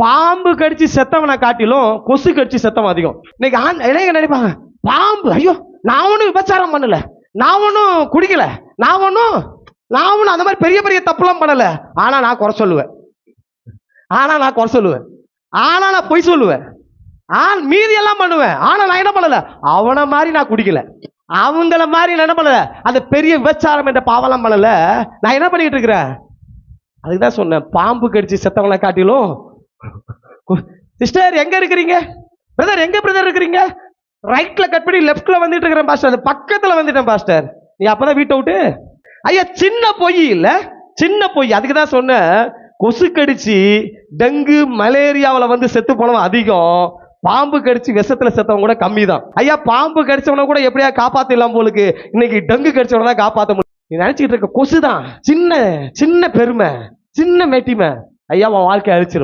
பாம்பு கடிச்சு செத்தவனை காட்டிலும் கொசு கடிச்சு செத்தவன் அதிகம். இன்னைக்கு ஆண் இளைஞர் நினைப்பாங்க? பாம்பு. ஐயோ நான் ஒன்றும் விபச்சாரம் பண்ணல. நான் ஒன்றும் குடிக்கல. நான் ஒன்றும் நான் ஒன்றும் அந்த மாதிரி பெரிய பெரிய தப்புலாம் பண்ணல. ஆனா நான் குறை சொல்லுவேன். ஆனா நான் குறை சொல்லுவேன். ஆனா நான் பொய் சொல்லுவேன். ஆன் மீதி எல்லாம் பண்ணுவேன். ஆனா நான் என்ன பண்ணல? அவனை மாதிரி நான் குடிக்கல. அவங்கள மாதிரி நான் என்ன பண்ணல? அந்த பெரிய விபச்சாரம் என்ற பாவெல்லாம் பண்ணல. நான் என்ன பண்ணிக்கிட்டு இருக்கிறேன்? அதுக்கு தான் சொன்னேன். பாம்பு கடிச்சு செத்தவங்களை காட்டிலும் சிஸ்டர் எங்க இருக்கிறீங்க? பிரதர் எங்க பிரதர் இருக்கிறீங்க? ரைட்ல கட் பண்ணி லெஃப்ட்ல வந்துட்டு இருக்கிறேன் பாஸ்டர் அது பக்கத்துல வந்துட்டேன் பாஸ்டர் நீ அப்பதான் வீட்டை விட்டு? ஐயா சின்ன பொய் இல்ல. சின்ன பொய். அதுக்கு தான் சொன்னேன். கொசு கடிச்சு டெங்கு மலேரியாவில் வந்து செத்து போனவன் அதிகம். பாம்பு கடிச்சு விஷத்துல செத்தவங்க கூட கம்மி தான் ஐயா பாம்பு கடிச்சவன கூட எப்படியா காப்பாத்திடலாம் போலுக்கு? இன்னைக்கு டெங்கு கடிச்சவன தான் காப்பாற்ற முடியும். நீ நினைச்சிட்டு இருக்க கொசு தான் சின்ன சின்ன பெருமை. சின்ன மேட்டிமை. ஐயா உன் வாழ்க்கை அழிச்சிரும்.